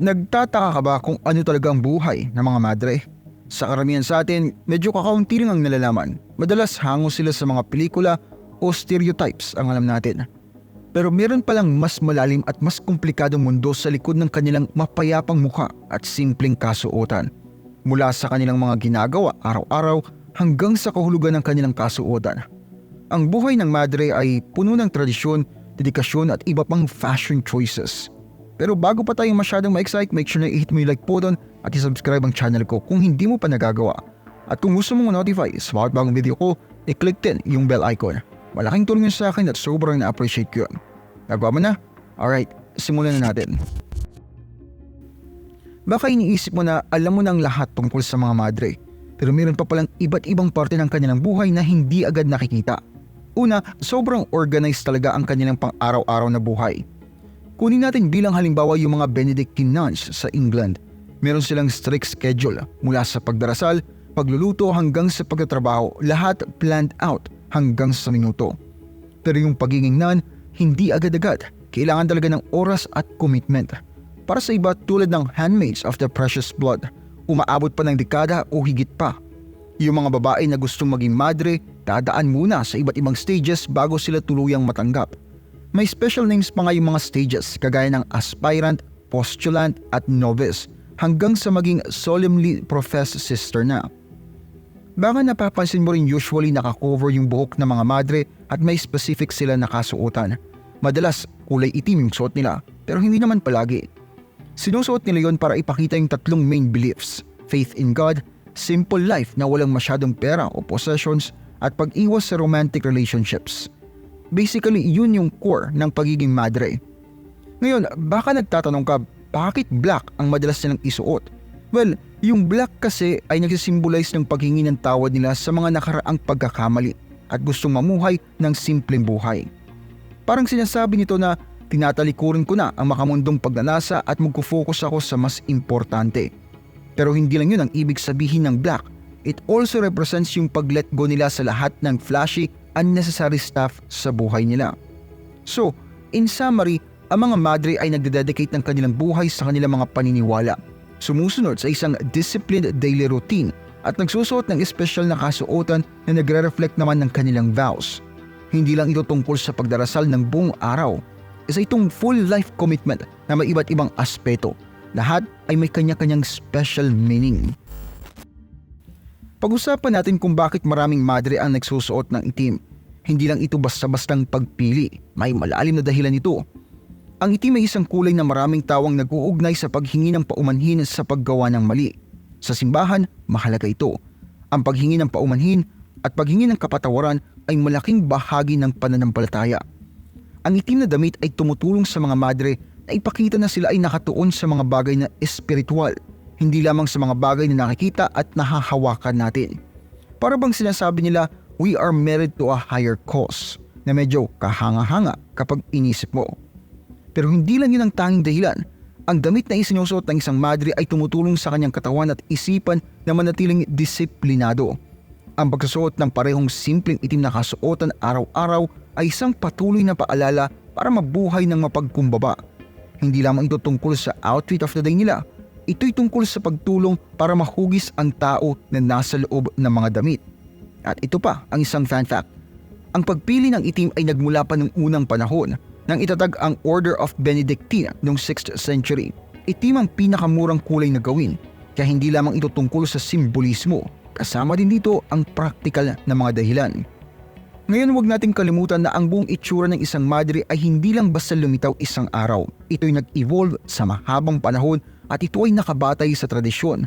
Nagtataka ka ba kung ano talaga ang buhay ng mga madre? Sa karamihan sa atin, medyo kakaunti lang ang nalalaman. Madalas hango sila sa mga pelikula o stereotypes ang alam natin. Pero meron palang mas malalim at mas komplikadong mundo sa likod ng kanilang mapayapang mukha at simpleng kasuotan. Mula sa kanilang mga ginagawa araw-araw hanggang sa kahulugan ng kanilang kasuotan. Ang buhay ng madre ay puno ng tradisyon, dedikasyon at iba pang fashion choices. Pero bago pa tayo masyadong ma-excite, make sure na i-hit mo yung like button at i-subscribe ang channel ko kung hindi mo pa nagagawa. At kung gusto mong notify sa bawat bagong video ko, i-click din yung bell icon. Malaking tulong yun sa akin at sobrang na-appreciate ko yun. Nagawa mo na? Alright, simulan na natin. Baka iniisip mo na alam mo na ang lahat tungkol sa mga madre, pero meron pa palang iba't ibang parte ng kanilang buhay na hindi agad nakikita. Una, sobrang organized talaga ang kanilang pang-araw-araw na buhay. Kunin natin bilang halimbawa yung mga Benedictine nuns sa England. Meron silang strict schedule mula sa pagdarasal, pagluluto hanggang sa pagtatrabaho, lahat planned out hanggang sa minuto. Pero yung pagiging nun, hindi agad-agad. Kailangan talaga ng oras at commitment. Para sa iba tulad ng handmaids of the precious blood, umaabot pa ng dekada o higit pa. Yung mga babae na gustong maging madre, dadaan muna sa iba't ibang stages bago sila tuluyang matanggap. May special names pa nga yung mga stages kagaya ng aspirant, postulant at novice hanggang sa maging solemnly professed sister na. Baka napapansin mo rin usually nakakover yung buhok ng mga madre at may specific sila na kasuotan. Madalas kulay itim yung suot nila pero hindi naman palagi. Sinusuot nila yon para ipakita yung tatlong main beliefs, faith in God, simple life na walang masyadong pera o possessions at pag-iwas sa romantic relationships. Basically, yun yung core ng pagiging madre. Ngayon, baka nagtatanong ka, bakit black ang madalas nilang isuot? Well, yung black kasi ay nagsisimbolize ng paghingi ng tawad nila sa mga nakaraang pagkakamali at gustong mamuhay ng simpleng buhay. Parang sinasabi nito na tinatalikurin ko na ang makamundong pagnanasa at magkufocus ako sa mas importante. Pero hindi lang yun ang ibig sabihin ng black. It also represents yung pag-let go nila sa lahat ng flashy unnecessary stuff sa buhay nila. So, in summary, ang mga madre ay nagdededicate ng kanilang buhay sa kanilang mga paniniwala, sumusunod sa isang disciplined daily routine at nagsusuot ng espesyal na kasuotan na nagre-reflect naman ng kanilang vows. Hindi lang ito tungkol sa pagdarasal ng buong araw. Isa itong full life commitment na may iba't ibang aspeto. Lahat ay may kanya-kanyang special meaning. Pag-usapan natin kung bakit maraming madre ang nagsusuot ng itim. Hindi lang ito basta-bastang pagpili, may malalim na dahilan ito. Ang itim ay isang kulay na maraming tawang nag-uugnay sa paghingi ng paumanhin sa paggawa ng mali. Sa simbahan, mahalaga ito. Ang paghingi ng paumanhin at paghingi ng kapatawaran ay malaking bahagi ng pananampalataya. Ang itim na damit ay tumutulong sa mga madre na ipakita na sila ay nakatuon sa mga bagay na espiritual hindi lamang sa mga bagay na nakikita at nahahawakan natin. Para bang sinasabi nila, we are married to a higher cause na medyo kahanga-hanga kapag inisip mo. Pero hindi lang yun ang tanging dahilan. Ang damit na isinusuot ng isang madre ay tumutulong sa kanyang katawan at isipan na manatiling disiplinado. Ang pagsusuot ng parehong simpleng itim na kasuotan araw-araw ay isang patuloy na paalala para mabuhay ng mapagkumbaba. Hindi lamang ito tungkol sa outfit of the day nila, Ito'y tungkol sa pagtulong para mahugis ang tao na nasa loob ng mga damit. At ito pa ang isang fan fact. Ang pagpili ng itim ay nagmula pa ng unang panahon nang itatag ang Order of Benedictine noong 6th century. Itim ang pinakamurang kulay na gawin kaya hindi lamang ito tungkol sa simbolismo. Kasama din dito ang practical na mga dahilan. Ngayon huwag nating kalimutan na ang buong itsura ng isang madre ay hindi lang basta lumitaw isang araw. Ito'y nag-evolve sa mahabang panahon at ito ay nakabatay sa tradisyon.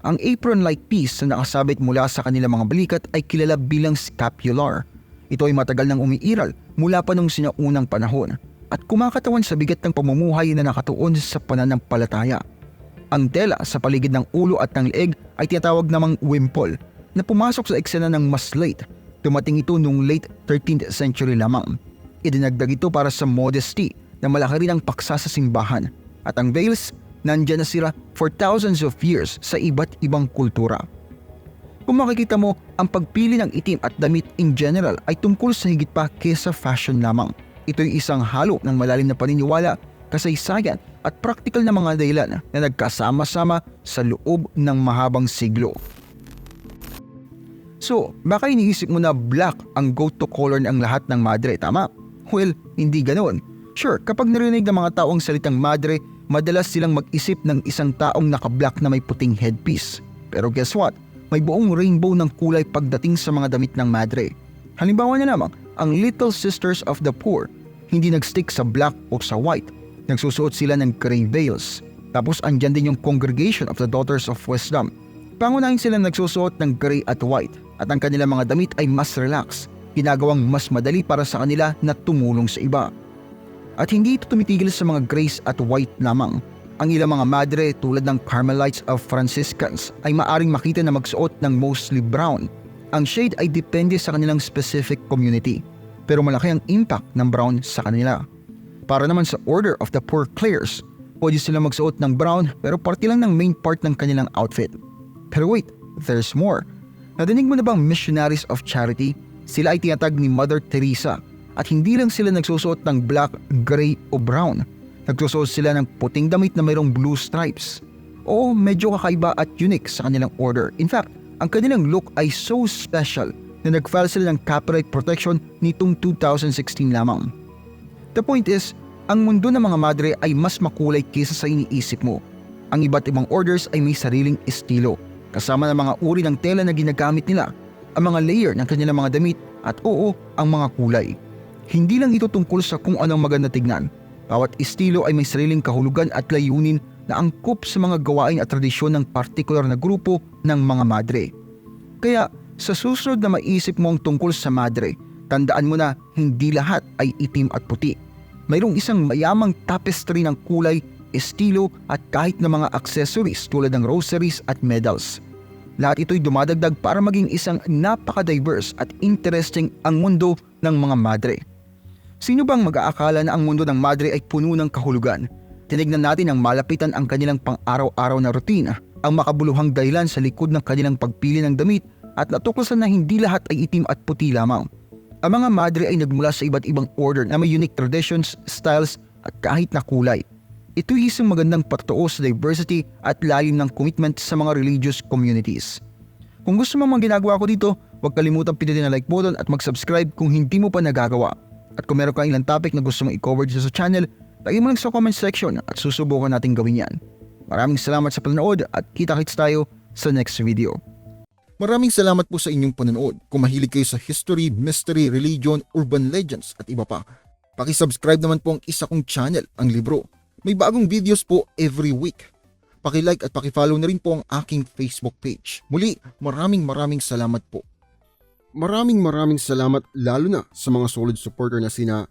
Ang apron-like piece na nakasabit mula sa kanilang mga balikat ay kilala bilang scapular. Ito ay matagal nang umiiral mula pa nung sinaunang panahon at kumakatawan sa bigat ng pamumuhay na nakatuon sa pananampalataya. Ang tela sa paligid ng ulo at ng leeg ay tinatawag namang wimple na pumasok sa eksena ng mas late. Dumating ito noong late 13th century lamang. Idinagdag ito para sa modesty na malaki rin ang paksa sa simbahan at ang veils nandyan na sila for thousands of years sa iba't ibang kultura. Kung makikita mo, ang pagpili ng itim at damit in general ay tungkol sa higit pa kesa fashion lamang. Ito'y isang halo ng malalim na paniniwala, kasaysayan at praktikal na mga dahilan na nagkasama-sama sa loob ng mahabang siglo. So, baka iniisip mo na black ang go-to color ng lahat ng madre, tama? Well, hindi ganoon. Sure, kapag narinig ng mga tao ang salitang madre, madalas silang mag-isip ng isang taong naka-black na may puting headpiece. Pero guess what? May buong rainbow ng kulay pagdating sa mga damit ng madre. Halimbawa na lamang, ang Little Sisters of the Poor, hindi nagstick sa black o sa white. Nagsusuot sila ng gray veils. Tapos andyan din yung Congregation of the Daughters of Wisdom. Pangunahin sila nagsusuot ng gray at white at ang kanilang mga damit ay mas relax, ginagawang mas madali para sa kanila na tumulong sa iba. At hindi ito tumitigil sa mga grays at white lamang. Ang ilang mga madre tulad ng Carmelites of Franciscans ay maaring makita na magsuot ng mostly brown. Ang shade ay depende sa kanilang specific community, pero malaki ang impact ng brown sa kanila. Para naman sa Order of the Poor Clares, pwede sila magsuot ng brown pero parte lang ng main part ng kanilang outfit. Pero wait, there's more. Nadinig mo na bang Missionaries of Charity? Sila ay tinatag ni Mother Teresa at hindi lang sila nagsusuot ng black, gray o brown. Nagsusuot sila ng puting damit na mayroong blue stripes. Oo, medyo kakaiba at unique sa kanilang order. In fact, ang kanilang look ay so special na nag-file sila ng copyright protection nitong 2016 lamang. The point is, ang mundo ng mga madre ay mas makulay kaysa sa iniisip mo. Ang iba't ibang orders ay may sariling estilo, kasama ng mga uri ng tela na ginagamit nila, ang mga layer ng kanilang mga damit at oo, ang mga kulay. Hindi lang ito tungkol sa kung anong maganda tignan. Bawat estilo ay may sariling kahulugan at layunin na angkop sa mga gawain at tradisyon ng partikular na grupo ng mga madre. Kaya sa susunod na maisip mo ang tungkol sa madre, tandaan mo na hindi lahat ay itim at puti. Mayroong isang mayamang tapestry ng kulay, estilo at kahit na mga accessories tulad ng rosaries at medals. Lahat ito'y dumadagdag para maging isang napaka-diverse at interesting ang mundo ng mga madre. Sino bang mag-aakala na ang mundo ng madre ay puno ng kahulugan? Tinignan natin ang malapitan ang kanilang pang-araw-araw na rutina, ang makabuluhang dahilan sa likod ng kanilang pagpili ng damit at natuklasan na hindi lahat ay itim at puti lamang. Ang mga madre ay nagmula sa iba't ibang order na may unique traditions, styles at kahit na kulay. Ito isang magandang patutuo sa diversity at lalim ng commitment sa mga religious communities. Kung gusto mo mga ginagawa ko dito, huwag kalimutang pindutin ang like button at mag-subscribe kung hindi mo pa nagagawa. At kung meron kang ilang topic na gusto mong i-cover dito sa channel, lagay mo lang sa comment section at susubukan natin gawin yan. Maraming salamat sa panonood at kita-kits tayo sa next video. Maraming salamat po sa inyong panonood. Kung mahilig kayo sa history, mystery, religion, urban legends at iba pa, pakisubscribe naman po ang isa kong channel, ang Libro. May bagong videos po every week. Pakilike at pakifollow na rin po ang aking Facebook page. Muli, maraming maraming salamat po. Maraming maraming salamat lalo na sa mga solid supporter na sina